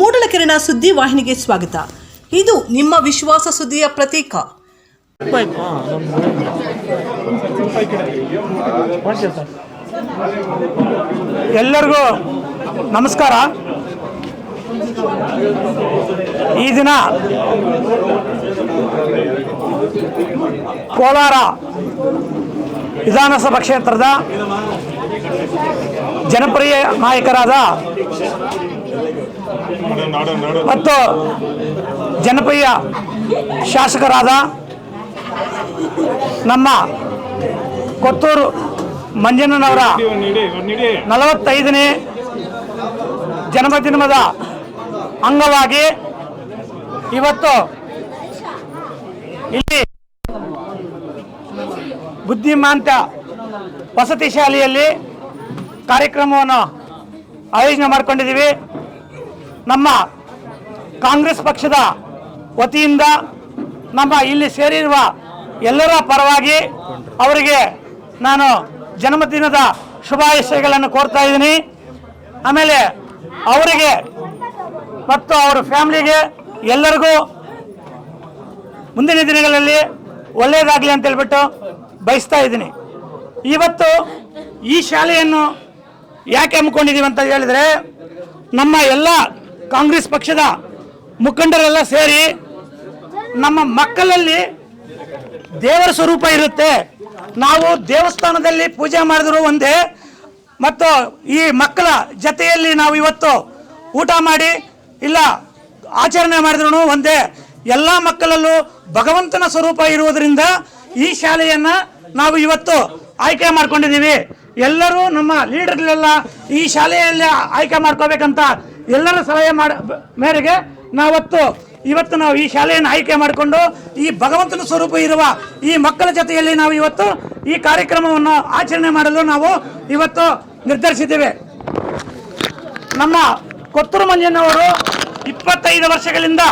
ಮೂಡಲಕೆರೆನ ಸುದ್ದಿ ವಾಹಿನಿಗೆ ಸ್ವಾಗತ. ಇದು ನಿಮ್ಮ ವಿಶ್ವಾಸ ಸುದ್ದಿಯ ಪ್ರತೀಕ. ಎಲ್ಲರಿಗೂ ನಮಸ್ಕಾರ. ಈ ದಿನ ಕೋಲಾರ ವಿಧಾನಸಭಾ ಕ್ಷೇತ್ರದ ಜನಪ್ರಿಯ ನಾಯಕರಾದ ಮತ್ತು ಜನಪ್ರಿಯ ಶಾಸಕರಾದ ನಮ್ಮ ಕೊತ್ತೂರು ಮಂಜಣ್ಣನವರ ನಲವತ್ತೈದನೇ ಜನ್ಮದಿನದ ಅಂಗವಾಗಿ ಇವತ್ತು ಇಲ್ಲಿ ಬುದ್ಧಿಮಾಂತ ವಸತಿ ಶಾಲೆಯಲ್ಲಿ ಕಾರ್ಯಕ್ರಮವನ್ನು ಆಯೋಜನೆ ಮಾಡಿಕೊಂಡಿದ್ದೀವಿ. ನಮ್ಮ ಕಾಂಗ್ರೆಸ್ ಪಕ್ಷದ ವತಿಯಿಂದ ನಮ್ಮ ಇಲ್ಲಿ ಸೇರಿರುವ ಎಲ್ಲರ ಪರವಾಗಿ ಅವರಿಗೆ ನಾನು ಜನ್ಮದಿನದ ಶುಭಾಶಯಗಳನ್ನು ಕೋರ್ತಾ ಇದ್ದೀನಿ. ಆಮೇಲೆ ಅವರಿಗೆ ಮತ್ತು ಅವರ ಫ್ಯಾಮಿಲಿಗೆ ಎಲ್ಲರಿಗೂ ಮುಂದಿನ ದಿನಗಳಲ್ಲಿ ಒಳ್ಳೆಯದಾಗಲಿ ಅಂತ ಹೇಳ್ಬಿಟ್ಟು ಬಯಸ್ತಾ ಇದ್ದೀನಿ. ಇವತ್ತು ಈ ಶಾಲೆಯನ್ನು ಯಾಕೆ ಹಮ್ಮಿಕೊಂಡಿದ್ದೀವಿ ಅಂತ ಹೇಳಿದರೆ, ನಮ್ಮ ಎಲ್ಲ ಕಾಂಗ್ರೆಸ್ ಪಕ್ಷದ ಮುಖಂಡರೆಲ್ಲ ಸೇರಿ ನಮ್ಮ ಮಕ್ಕಳಲ್ಲಿ ದೇವರ ಸ್ವರೂಪ ಇರುತ್ತೆ. ನಾವು ದೇವಸ್ಥಾನದಲ್ಲಿ ಪೂಜೆ ಮಾಡಿದ್ರು ಒಂದೇ, ಮತ್ತು ಈ ಮಕ್ಕಳ ಜತೆಯಲ್ಲಿ ನಾವು ಇವತ್ತು ಊಟ ಮಾಡಿ ಇಲ್ಲ ಆಚರಣೆ ಮಾಡಿದ್ರು ಒಂದೇ. ಎಲ್ಲ ಮಕ್ಕಳಲ್ಲೂ ಭಗವಂತನ ಸ್ವರೂಪ ಇರುವುದರಿಂದ ಈ ಶಾಲೆಯನ್ನು ನಾವು ಇವತ್ತು ಆಯ್ಕೆ ಮಾಡ್ಕೊಂಡಿದ್ದೀವಿ. ಎಲ್ಲರೂ ನಮ್ಮ ಲೀಡರ್ಗಳೆಲ್ಲ ಈ ಶಾಲೆಯಲ್ಲಿ ಆಯ್ಕೆ ಮಾಡ್ಕೋಬೇಕಂತ ಎಲ್ಲರ ಸಲಹೆ ಮಾಡ ಮೇರೆಗೆ ನಾವತ್ತು ಇವತ್ತು ನಾವು ಈ ಶಾಲೆಯನ್ನು ಆಯ್ಕೆ ಮಾಡಿಕೊಂಡು ಈ ಭಗವಂತನ ಸ್ವರೂಪ ಇರುವ ಈ ಮಕ್ಕಳ ಜೊತೆಯಲ್ಲಿ ನಾವು ಇವತ್ತು ಈ ಕಾರ್ಯಕ್ರಮವನ್ನು ಆಚರಣೆ ಮಾಡಲು ನಾವು ಇವತ್ತು ನಿರ್ಧರಿಸಿದ್ದೇವೆ. ನಮ್ಮ ಕೊತ್ತೂರು ಮಂಜನವರು ಇಪ್ಪತ್ತೈದು ವರ್ಷಗಳಿಂದ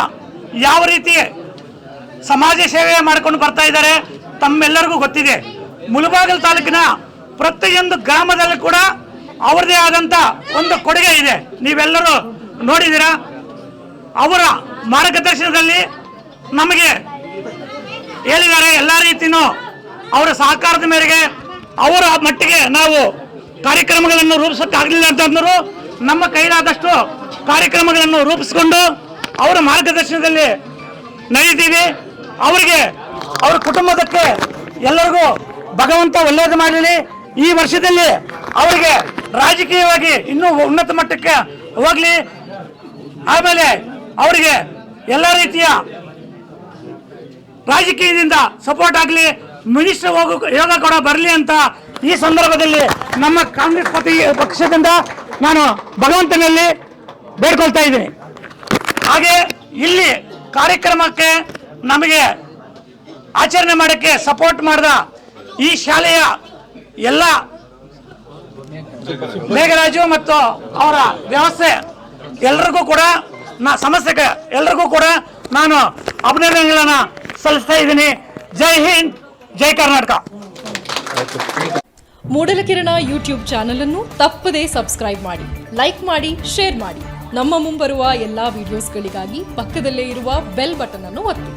ಯಾವ ರೀತಿ ಸಮಾಜ ಸೇವೆ ಮಾಡಿಕೊಂಡು ಬರ್ತಾ ಇದ್ದಾರೆ ತಮ್ಮೆಲ್ಲರಿಗೂ ಗೊತ್ತಿದೆ. ಮುಳುಬಾಗಲ್ ತಾಲೂಕಿನ ಪ್ರತಿಯೊಂದು ಗ್ರಾಮದಲ್ಲಿ ಕೂಡ ಅವರದೇ ಆದಂಥ ಒಂದು ಕೊಡುಗೆ ಇದೆ. ನೀವೆಲ್ಲರೂ ನೋಡಿದ್ದೀರಾ? ಅವರ ಮಾರ್ಗದರ್ಶನದಲ್ಲಿ ನಮಗೆ ಹೇಳಿದ್ದಾರೆ, ಎಲ್ಲ ರೀತಿಯೂ ಅವರ ಸಹಕಾರದ ಮೇರೆಗೆ ಅವರ ಮಟ್ಟಿಗೆ ನಾವು ಕಾರ್ಯಕ್ರಮಗಳನ್ನು ರೂಪಿಸೋಕ್ಕಾಗಲಿಲ್ಲ ಅಂತಂದ್ರು ನಮ್ಮ ಕೈಲಾದಷ್ಟು ಕಾರ್ಯಕ್ರಮಗಳನ್ನು ರೂಪಿಸಿಕೊಂಡು ಅವರ ಮಾರ್ಗದರ್ಶನದಲ್ಲಿ ನಡೀತೀವಿ ಅವರಿಗೆ, ಅವರ ಕುಟುಂಬದಕ್ಕೆ ಎಲ್ಲರಿಗೂ ಭಗವಂತ ಒಳ್ಳೆಯದು ಮಾಡಲಿ. ಈ ವರ್ಷದಲ್ಲಿ ಅವರಿಗೆ ರಾಜಕೀಯವಾಗಿ ಇನ್ನೂ ಉನ್ನತ ಮಟ್ಟಕ್ಕೆ ಹೋಗಲಿ. ಆಮೇಲೆ ಅವರಿಗೆ ಎಲ್ಲ ರೀತಿಯ ರಾಜಕೀಯದಿಂದ ಸಪೋರ್ಟ್ ಆಗಲಿ. ಮಿನಿಸ್ಟರ್ ಹೋಗ, ಯೋಗ ಕೂಡ ಬರಲಿ ಅಂತ ಈ ಸಂದರ್ಭದಲ್ಲಿ ನಮ್ಮ ಕಾಂಗ್ರೆಸ್ ಪತಿ ಪಕ್ಷದಿಂದ ನಾನು ಭಗವಂತನಲ್ಲಿ ಬೇಡ್ಕೊಳ್ತಾ ಇದ್ದೀನಿ. ಹಾಗೆ ಇಲ್ಲಿ ಕಾರ್ಯಕ್ರಮಕ್ಕೆ ನಮಗೆ ಆಚರಣೆ ಮಾಡೋಕ್ಕೆ ಸಪೋರ್ಟ್ ಮಾಡಿದ ಈ ಶಾಲೆಯ ಎಲ್ಲ ಮೇಘರಾಜು ಮತ್ತು ಅವರ ವ್ಯವಸ್ಥೆ ಎಲ್ರಿಗೂ ಕೂಡ ನಾ ಸಮಸ್ಯೆಗೆ ಎಲ್ರಿಗೂ ಕೂಡ ನಾನು ಅಭಿನಂದನೆಗಳನ್ನು ಸಲ್ಲಿಸ್ತಾ ಇದ್ದೀನಿ. ಜೈ ಹಿಂದ್, ಜೈ ಕರ್ನಾಟಕ. ಮೂಡಲಕಿರಣ ಯೂಟ್ಯೂಬ್ ಚಾನೆಲ್ ಅನ್ನು ತಪ್ಪದೇ ಸಬ್ಸ್ಕ್ರೈಬ್ ಮಾಡಿ, ಲೈಕ್ ಮಾಡಿ, ಶೇರ್ ಮಾಡಿ. ನಮ್ಮ ಮುಂಬರುವ ಎಲ್ಲಾ ವಿಡಿಯೋಸ್ಗಳಿಗಾಗಿ ಪಕ್ಕದಲ್ಲೇ ಇರುವ ಬೆಲ್ ಬಟನ್ ಅನ್ನು ಒತ್ತಿ.